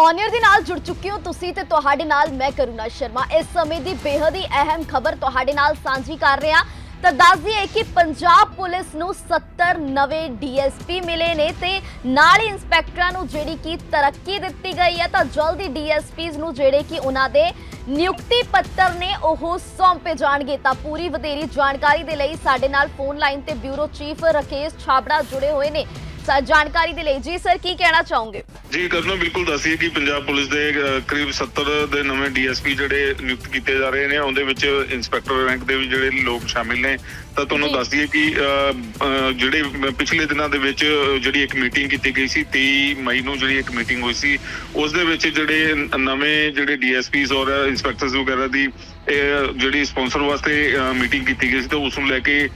Owner ਦੇ ਨਾਲ ਜੁੜ ਚੁੱਕੇ ਹੋ ਤੁਸੀਂ ਤੇ ਤੁਹਾਡੇ ਨਾਲ ਮੈਂ ਕਰੁਣਾ ਸ਼ਰਮਾ। ਇਸ ਸਮੇਂ ਦੀ ਬੇहद ਹੀ ਅਹਿਮ ਖਬਰ ਤੁਹਾਡੇ ਨਾਲ ਸਾਂਝੀ ਕਰ ਰਹੇ। ਹਾਂ ਤਾਂ ਦੱਸ ਦਈਏ ਕਿ ਪੰਜਾਬ ਪੁਲਿਸ ਨੂੰ 70 ਨਵੇਂ ਡੀਐਸਪੀ ਮਿਲੇ ਨੇ ਤੇ ਨਾਲ ਹੀ ਇੰਸਪੈਕਟਰਾਂ ਨੂੰ ਜਿਹੜੀ ਕਿ ਤਰੱਕੀ ਦਿੱਤੀ ਗਈ ਹੈ, ਤਾਂ ਜਲਦੀ ਡੀਐਸਪੀਜ਼ ਨੂੰ ਜਿਹੜੇ ਕਿ ਉਹਨਾਂ ਦੇ ਨਿਯੁਕਤੀ ਪੱਤਰ ਨੇ ਉਹ ਸੌਂਪੇ ਜਾਣਗੇ। ਤਾਂ ਪੂਰੀ ਵਧੇਰੀ ਜਾਣਕਾਰੀ ਦੇ ਲਈ ਸਾਡੇ ਨਾਲ ਫੋਨ ਲਾਈਨ ਤੇ ਬਿਊਰੋ ਚੀਫ ਰਕੇਸ਼ ਛਾਬੜਾ ਜੁੜੇ ਹੋਏ ਨੇ। ਜਾਣਕਾਰੀ ਦੇ ਲਈ। ਜੀ ਸਰ ਕੀ ਕਹਿਣਾ ਚਾਹੋਗੇ? ਜੀ ਕਰਨੋ ਬਿਲਕੁਲ ਦੱਸੀਏ ਕਿ ਪੰਜਾਬ ਪੁਲਿਸ ਦੇ ਕਰੀਬ 70 ਦੇ ਨਵੇਂ ਡੀਐਸਪੀ ਜਿਹੜੇ ਨਿਯੁਕਤ ਕੀਤੇ ਜਾ ਰਹੇ ਨੇ ਉਹਦੇ ਵਿੱਚ ਇੰਸਪੈਕਟਰ ਰੈਂਕ ਦੇ ਵੀ ਜਿਹੜੇ ਲੋਕ ਸ਼ਾਮਿਲ ਨੇ। ਤਾਂ ਤੁਹਾਨੂੰ। ਦੱਸ ਦਈਏ ਕਿ ਜਿਹੜੇ ਪਿਛਲੇ ਦਿਨਾਂ ਦੇ ਵਿੱਚ ਜਿਹੜੀ ਇੱਕ ਮੀਟਿੰਗ ਕੀਤੀ ਗਈ ਸੀ 23 ਮਈ ਨੂੰ ਜਿਹੜੀ ਇੱਕ ਮੀਟਿੰਗ ਹੋਈ ਸੀ ਉਸ ਦੇ ਵਿੱਚ ਜਿਹੜੇ ਨਵੇਂ ਜਿਹੜੇ ਡੀਐਸਪੀਸ ਔਰ ਇੰਸਪੈਕਟਰਸ ਵਗੈਰਾ ਦੀ ਜਿਹੜੀ ਸਪਾਂਸਰ ਵਾਸਤੇ ਮੀਟਿੰਗ ਕੀਤੀ ਗਈ ਸੀ ਤਾਂ ਉਸ ਨੂੰ ਲੈ ਕੇ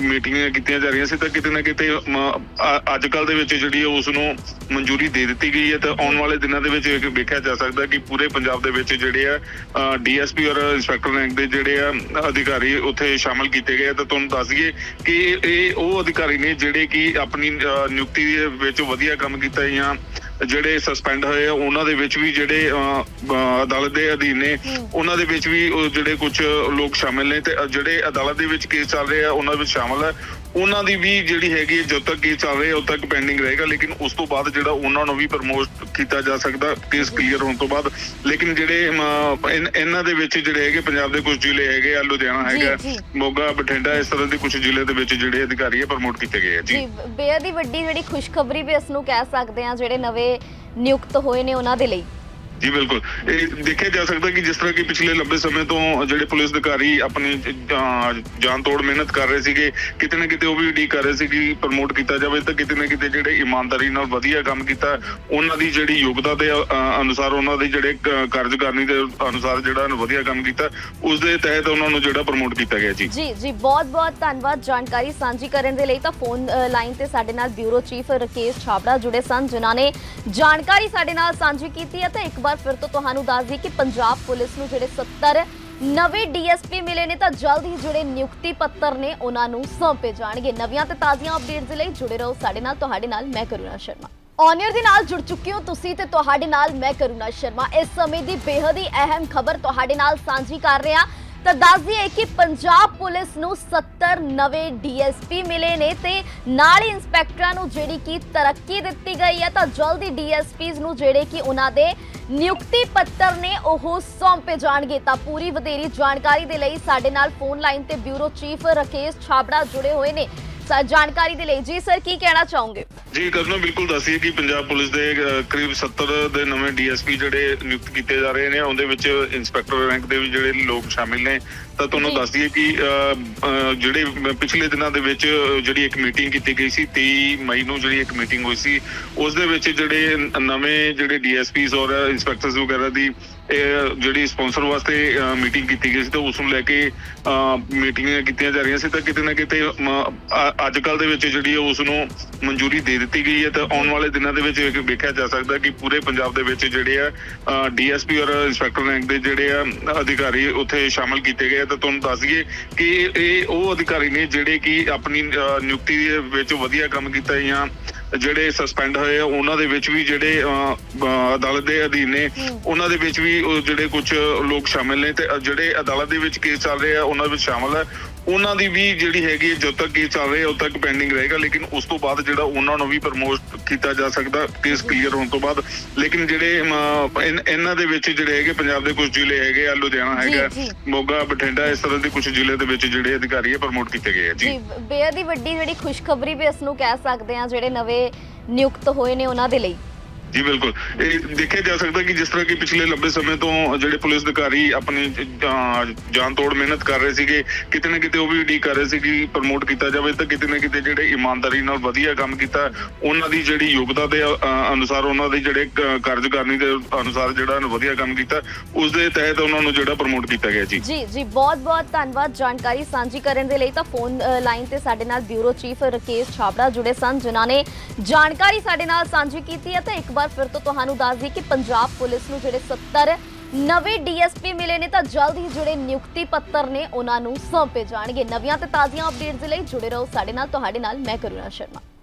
ਮੀਟਿੰਗਾਂ ਕੀਤੀਆਂ ਜਾ ਰਹੀਆਂ ਸੀ ਤਾਂ ਕਿਤੇ ਨਾ ਕਿਤੇ ਅੱਜ ਕੱਲ ਦੇ ਵਿੱਚ ਜਿਹੜੀ ਉਸ ਨੂੰ ਮਨਜ਼ੂਰੀ ਦੇ ਦਿੱਤੀ ਗਈ ਹੈ ਤਾਂ ਆਉਣ ਵਾਲੇ ਦਿਨਾਂ ਦੇ ਵਿੱਚ ਇਹ ਵੇਖਿਆ ਜਾ ਸਕਦਾ ਕਿ ਪੂਰੇ ਪੰਜਾਬ ਦੇ ਵਿੱਚ ਜਿਹੜੇ ਆ ਡੀਐਸਪੀ ਔਰ ਇੰਸਪੈਕਟਰ ਰੈਂਕ ਦੇ ਜਿਹੜੇ ਆ ਅਧਿਕਾਰੀ ਉੱਥੇ ਸ਼ਾਮਲ ਕੀਤੇ ਗਏ ਤਾਂ ਤੁਹਾਨੂੰ ਦੱਸ ਦਈਏ ਕਿ ਇਹ ਉਹ ਅਧਿਕਾਰੀ ਨੇ ਜਿਹੜੇ ਕਿ ਆਪਣੀ ਅਹ, ਨਿਯੁਕਤੀ ਦੇ ਵਿੱਚ ਵਧੀਆ ਕੰਮ ਕੀਤਾ ਜਾਂ ਜਿਹੜੇ ਸਸਪੈਂਡ ਹੋਏ ਆ ਉਹਨਾਂ ਦੇ ਵਿੱਚ ਵੀ ਜਿਹੜੇ ਅਦਾਲਤ ਦੇ ਅਧੀਨ ਨੇ ਉਹਨਾਂ ਦੇ ਵਿੱਚ ਵੀ ਉਹ ਜਿਹੜੇ ਕੁਝ ਲੋਕ ਸ਼ਾਮਿਲ ਨੇ ਤੇ ਜਿਹੜੇ ਅਦਾਲਤ ਦੇ ਵਿੱਚ ਕੇਸ ਚੱਲ ਰਹੇ ਆ ਉਹਨਾਂ ਵਿੱਚ ਸ਼ਾਮਲ ਹੈ ਉਹਨਾਂ ਦੀ ਵੀ ਜਿਹੜੀ ਹੈਗੀ ਜਦੋਂ ਤੱਕ ਕੇਸ ਚੱਲ ਰਿਹਾ ਉਦੋਂ ਤੱਕ ਪੈਂਡਿੰਗ ਰਹੇਗਾ ਲੇਕਿਨ ਉਸ ਤੋਂ ਬਾਅਦ ਜਿਹੜਾ ਉਹਨਾਂ ਨੂੰ ਵੀ ਪ੍ਰਮੋਟ ਕੀਤਾ ਜਾ ਸਕਦਾ ਕੇਸ ਕਲੀਅਰ ਹੋਣ ਤੋਂ ਬਾਅਦ। ਲੇਕਿਨ ਜਿਹੜੇ ਇਹਨਾਂ ਦੇ ਵਿੱਚ ਜਿਹੜੇ ਹੈਗੇ ਪੰਜਾਬ ਦੇ ਕੁਝ ਜ਼ਿਲ੍ਹੇ ਹੈਗੇ ਆ ਲੁਧਿਆਣਾ ਹੈਗਾ। ਮੋਗਾ ਬਠਿੰਡਾ ਇਸ ਤਰ੍ਹਾਂ ਦੇ ਕੁਝ ਜ਼ਿਲ੍ਹੇ ਦੇ ਵਿੱਚ ਜਿਹੜੇ ਅਧਿਕਾਰੀ ਆ ਪ੍ਰਮੋਟ ਕੀਤੇ ਗਏ ਆ ਜੀ। ਬੇहद ਹੀ ਵੱਡੀ ਜਿਹੜੀ ਖੁਸ਼ਖਬਰੀ ਵੀ ਇਸ ਨੂੰ ਕਹਿ ਸਕਦੇ ਹਾਂ ਜਿਹੜੇ ਨਵੇਂ ਨਿਯੁਕਤ ਹੋਏ ਨੇ ਉਹਨਾਂ ਦੇ ਲਈ। ਜੀ, ਬਿਲਕੁਲ। ਇਹ ਦੇਖਿਆ ਜਾ ਸਕਦਾ ਕਿ ਜਿਸ ਤਰ੍ਹਾਂ ਕਿ ਪਿਛਲੇ ਲੰਬੇ ਸਮੇਂ ਤੋਂ ਜਿਹੜੇ ਪੁਲਿਸ ਅਧਿਕਾਰੀ ਆਪਣੀ ਜਾਨ ਤੋੜ ਮਿਹਨਤ ਕਰ ਰਹੇ ਸੀਗੇ, ਕਿਤੇ ਨਾ ਕਿਤੇ ਉਹ ਵੀ ਉਡੀਕ ਕਰ ਰਹੇ ਸੀ ਕਿ ਪ੍ਰਮੋਟ ਕੀਤਾ ਜਾਵੇ, ਤਾਂ ਕਿਤੇ ਨਾ ਕਿਤੇ ਜਿਹੜੇ ਇਮਾਨਦਾਰੀ ਨਾਲ ਵਧੀਆ ਕੰਮ ਕੀਤਾ, ਉਹਨਾਂ ਦੀ ਜਿਹੜੀ ਯੋਗਤਾ ਦੇ ਅਨੁਸਾਰ ਉਹਨਾਂ ਦੇ ਜਿਹੜੇ ਕਾਰਜਕਾਰਨੀ ਦੇ ਅਨੁਸਾਰ ਜਿਹੜਾ ਵਧੀਆ ਕੰਮ ਕੀਤਾ, ਉਸ ਦੇ ਤਹਿਤ ਉਹਨਾਂ ਨੂੰ ਜਿਹੜਾ ਪ੍ਰਮੋਟ ਕੀਤਾ ਗਿਆ ਜੀ। ਜੀ ਜੀ, ਬਹੁਤ ਬਹੁਤ ਧੰਨਵਾਦ ਜਾਣਕਾਰੀ ਸਾਂਝੀ ਕਰਨ ਦੇ ਲਈ। ਤਾਂ ਫੋਨ ਲਾਈਨ ਤੇ ਸਾਡੇ ਨਾਲ ਬਿਊਰੋ ਚੀਫ ਰਕੇਸ਼ ਛਾਬੜਾ ਜੁੜੇ ਸਨ, ਜਿਨ੍ਹਾਂ ਨੇ ਜਾਣਕਾਰੀ ਸਾਡੇ ਨਾਲ ਸਾਂਝੀ ਕੀਤੀ ਹੈ। ਤਾਂ ਇੱਕ ਵਾਰ ਫਿਰ ਤੋਂ ਤੁਹਾਨੂੰ ਦੱਸ ਦਈਏ ਕਿ ਪੰਜਾਬ ਪੁਲਿਸ ਨੂੰ ਜਿਹੜੇ 70 ਨਵੇਂ ਡੀਐਸਪੀ ਮਿਲੇ ਨੇ ਤਾਂ ਜਲਦ ਹੀ ਜਿਹੜੇ ਨਿਯੁਕਤੀ ਪੱਤਰ ਨੇ ਉਹਨਾਂ ਨੂੰ ਸੌਂਪੇ ਜਾਣਗੇ। ਨਵੀਆਂ ਤੇ ਤਾਜ਼ੀਆਂ ਅਪਡੇਟਸ ਦੇ ਲਈ ਜੁੜੇ ਰਹੋ ਸਾਡੇ ਨਾਲ, ਤੁਹਾਡੇ ਨਾਲ ਮੈਂ ਕਰੁਣਾ ਸ਼ਰਮਾ। ਔਨਰ ਦੇ ਨਾਲ ਜੁੜ ਚੁੱਕੇ ਹੋ ਤੁਸੀਂ ਤੇ ਤੁਹਾਡੇ ਨਾਲ ਮੈਂ ਕਰੁਣਾ ਸ਼ਰਮਾ। ਇਸ ਸਮੇਂ ਦੀ ਬੇहद ਹੀ ਅਹਿਮ ਖਬਰ ਤੁਹਾਡੇ ਨਾਲ ਸਾਂਝੀ ਕਰ ਰਿਹਾ ਤਾਂ ਦੱਸ ਦਈਏ ਕਿ ਪੰਜਾਬ ਪੁਲਿਸ ਨੂੰ 70 ਨਵੇਂ ਡੀਐਸਪੀ ਮਿਲੇ ਨੇ ਤੇ ਨਾਲ ਹੀ ਇੰਸਪੈਕਟਰਾਂ ਨੂੰ ਜਿਹੜੀ ਕਿ ਤਰੱਕੀ ਦਿੱਤੀ ਗਈ ਹੈ, ਤਾਂ ਜਲਦੀ ਡੀਐਸਪੀਜ਼ ਨੂੰ ਜਿਹੜੇ ਕਿ ਉਹਨਾਂ ਦੇ ਨਿਯੁਕਤੀ ਪੱਤਰ ਨੇ ਉਹ ਸੌਂਪੇ ਜਾਣਗੇ। ਤਾਂ ਪੂਰੀ ਵਧੇਰੀ ਜਾਣਕਾਰੀ ਦੇ ਲਈ ਸਾਡੇ ਨਾਲ ਫੋਨ ਲਾਈਨ ਤੇ ਬਿਊਰੋ ਚੀਫ ਰਕੇਸ਼ ਛਾਬੜਾ ਜੁੜੇ ਹੋਏ ਨੇ। ਜਾਣਕਾਰੀ ਦੇ ਲਈ। ਜੀ ਸਰ ਕੀ ਕਹਿਣਾ ਚਾਹੋਗੇ? ਜੀ ਕਰਨੋ ਬਿਲਕੁਲ ਦੱਸੀਏ ਕਿ ਪੰਜਾਬ ਪੁਲਿਸ ਦੇ ਕਰੀਬ 70 ਦੇ ਨਵੇਂ ਡੀਐਸਪੀ ਜਿਹੜੇ ਨਿਯੁਕਤ ਕੀਤੇ ਜਾ ਰਹੇ ਨੇ ਉਹਦੇ ਵਿੱਚ ਇੰਸਪੈਕਟਰ ਰੈਂਕ ਦੇ ਵੀ ਜਿਹੜੇ ਲੋਕ ਸ਼ਾਮਿਲ ਨੇ। ਤਾਂ ਤੁਹਾਨੂੰ ਜੀ। ਦੱਸ ਦਈਏ ਕਿ ਜਿਹੜੇ ਪਿਛਲੇ ਦਿਨਾਂ ਦੇ ਵਿੱਚ ਜਿਹੜੀ ਇੱਕ ਮੀਟਿੰਗ ਕੀਤੀ ਗਈ ਸੀ 23 ਮਈ ਨੂੰ ਜਿਹੜੀ ਇੱਕ ਮੀਟਿੰਗ ਹੋਈ ਸੀ ਉਸ ਦੇ ਵਿੱਚ ਜਿਹੜੇ ਨ- ਨਵੇਂ ਜਿਹੜੇ ਡੀਐਸਪੀਸ ਔਰ ਇੰਸਪੈਕਟਰਸ ਵਗੈਰਾ ਦੀ ਜਿਹੜੀ ਸਪਾਂਸਰ ਵਾਸਤੇ ਮੀਟਿੰਗ ਕੀਤੀ ਗਈ ਸੀ, ਤਾਂ ਉਸ ਨੂੰ ਲੈ ਕੇ ਮੀਟਿੰਗਾਂ ਕੀਤੀਆਂ ਜਾ ਰਹੀਆਂ ਸੀ, ਤਾਂ ਕਿਤੇ ਨਾ ਕਿਤੇ ਅੱਜ ਕੱਲ ਦੇ ਵਿੱਚ ਜਿਹੜੀ ਹੈ ਉਸ ਨੂੰ ਮਨਜ਼ੂਰੀ ਦੇ ਦਿੱਤੀ ਗਈ ਹੈ, ਤਾਂ ਆਉਣ ਵਾਲੇ ਦਿਨਾਂ ਦੇ ਵਿੱਚ ਵੇਖਿਆ ਜਾ ਸਕਦਾ ਕਿ ਪੂਰੇ ਪੰਜਾਬ ਦੇ ਵਿੱਚ ਜਿਹੜੇ ਆ ਡੀਐਸਪੀ ਔਰ ਇੰਸਪੈਕਟਰ ਰੈਂਕ ਦੇ ਜਿਹੜੇ ਆ, ਅਧਿਕਾਰੀ ਉੱਥੇ ਸ਼ਾਮਲ ਕੀਤੇ ਗਏ ਤਾਂ ਤੁਹਾਨੂੰ ਦੱਸ ਦਈਏ ਕਿ ਇਹ ਉਹ ਅਧਿਕਾਰੀ ਨੇ ਜਿਹੜੇ ਕਿ ਆਪਣੀ ਨਿਯੁਕਤੀ ਦੇ ਵਿੱਚ ਵਧੀਆ ਕੰਮ ਕੀਤਾ ਜਾਂ ਜਿਹੜੇ ਸਸਪੈਂਡ ਹੋਏ ਆ ਉਹਨਾਂ ਦੇ ਵਿੱਚ ਵੀ ਜਿਹੜੇ ਅਦਾਲਤ ਦੇ ਅਧੀਨ ਨੇ ਉਹਨਾਂ ਦੇ ਵਿੱਚ ਵੀ ਜਿਹੜੇ ਕੁਝ ਲੋਕ ਸ਼ਾਮਿਲ ਨੇ ਤੇ ਜਿਹੜੇ ਅਦਾਲਤ ਦੇ ਵਿੱਚ ਕੇਸ ਚੱਲ ਰਹੇ ਆ ਉਹਨਾਂ ਵਿੱਚ ਸ਼ਾਮਲ ਹੈ ਉਹਨਾਂ ਦੀ ਵੀ ਜਿਹੜੀ ਹੈਗੀ ਹੈ, ਜਦੋਂ ਤੱਕ ਕੇਸ ਚੱਲ ਉਦੋਂ ਤੱਕ ਪੈਂਡਿੰਗ ਰਹੇਗਾ ਲੇਕਿਨ ਉਸ ਤੋਂ ਬਾਅਦ ਜਿਹੜਾ ਉਹਨਾਂ ਨੂੰ ਵੀ ਪ੍ਰਮੋਟ ਕੀਤਾ ਜਾ ਸਕਦਾ ਕੇਸ ਕਲੀਅਰ ਹੋਣ ਤੋਂ ਬਾਅਦ। ਲੇਕਿਨ ਜਿਹੜੇ ਇਹਨਾਂ ਦੇ ਵਿੱਚ ਜਿਹੜੇ ਹੈਗੇ ਪੰਜਾਬ ਦੇ ਕੁਝ ਜ਼ਿਲ੍ਹੇ ਹੈਗੇ ਆ ਲੁਧਿਆਣਾ ਹੈਗਾ। ਮੋਗਾ ਬਠਿੰਡਾ ਇਸ ਤਰ੍ਹਾਂ ਦੇ ਕੁਝ ਜ਼ਿਲ੍ਹੇ ਦੇ ਵਿੱਚ ਜਿਹੜੇ ਅਧਿਕਾਰੀ ਆ ਪ੍ਰਮੋਟ ਕੀਤੇ ਗਏ ਆ ਜੀ। ਹੀ ਵੱਡੀ ਜਿਹੜੀ ਖੁਸ਼ਖਬਰੀ ਵੀ ਇਸ ਨੂੰ ਕਹਿ ਸਕਦੇ ਹਾਂ ਜਿਹੜੇ ਨਵੇਂ ਨਿਯੁਕਤ ਹੋਏ ਨੇ ਉਹਨਾਂ ਦੇ ਲਈ। ਜੀ, ਬਿਲਕੁਲ। ਇਹ ਦੇਖਿਆ ਜਾ ਸਕਦਾ ਕਿ ਜਿਸ ਤਰ੍ਹਾਂ ਕਿ ਪਿਛਲੇ ਲੰਬੇ ਸਮੇਂ ਤੋਂ ਜਿਹੜੇ ਪੁਲਿਸ ਅਧਿਕਾਰੀ ਆਪਣੀ ਜਾਨ ਤੋੜ ਮਿਹਨਤ ਕਰ ਰਹੇ ਸੀਗੇ, ਕਿਤੇ ਨਾ ਕਿਤੇ ਉਹ ਵੀ ਉਡੀਕ ਕਰ ਰਹੇ ਸੀ ਕਿ ਪ੍ਰਮੋਟ ਕੀਤਾ ਜਾਵੇ, ਤਾਂ ਕਿਤੇ ਨਾ ਕਿਤੇ ਜਿਹੜੇ ਇਮਾਨਦਾਰੀ ਨਾਲ ਵਧੀਆ ਕੰਮ ਕੀਤਾ, ਉਹਨਾਂ ਦੀ ਜਿਹੜੀ ਯੋਗਤਾ ਦੇ ਅਨੁਸਾਰ ਉਹਨਾਂ ਦੇ ਜਿਹੜੇ ਕਾਰਜਕਾਰਨੀ ਦੇ ਅਨੁਸਾਰ ਜਿਹੜਾ ਵਧੀਆ ਕੰਮ ਕੀਤਾ, ਉਸ ਦੇ ਤਹਿਤ ਉਹਨਾਂ ਨੂੰ ਜਿਹੜਾ ਪ੍ਰਮੋਟ ਕੀਤਾ ਗਿਆ ਜੀ। ਜੀ ਜੀ, ਬਹੁਤ ਬਹੁਤ ਧੰਨਵਾਦ ਜਾਣਕਾਰੀ ਸਾਂਝੀ ਕਰਨ ਦੇ ਲਈ। ਤਾਂ ਫੋਨ ਲਾਈਨ ਤੇ ਸਾਡੇ ਨਾਲ ਬਿਊਰੋ ਚੀਫ ਰਕੇਸ਼ ਛਾਬੜਾ ਜੁੜੇ ਸਨ, ਜਿਨ੍ਹਾਂ ਨੇ ਜਾਣਕਾਰੀ ਸਾਡੇ ਨਾਲ ਸਾਂਝੀ ਕੀਤੀ ਹੈ। ਤਾਂ ਇੱਕ ਵਾਰ ਫਿਰ ਤੋਂ ਤੁਹਾਨੂੰ ਦੱਸ ਦਈਏ ਕਿ ਪੰਜਾਬ ਪੁਲਿਸ ਨੂੰ ਜਿਹੜੇ 70 ਨਵੇਂ ਡੀਐਸਪੀ ਮਿਲੇ ਨੇ ਤਾਂ ਜਲਦ ਹੀ ਜਿਹੜੇ ਨਿਯੁਕਤੀ ਪੱਤਰ ਨੇ ਉਹਨਾਂ ਨੂੰ ਸੌਂਪੇ ਜਾਣਗੇ। ਨਵੀਆਂ ਤੇ ਤਾਜ਼ੀਆਂ ਅਪਡੇਟਸ ਦੇ ਲਈ ਜੁੜੇ ਰਹੋ ਸਾਡੇ ਨਾਲ। ਤੁਹਾਡੇ ਨਾਲ ਮੈਂ ਕਰੁਣਾ ਸ਼ਰਮਾ।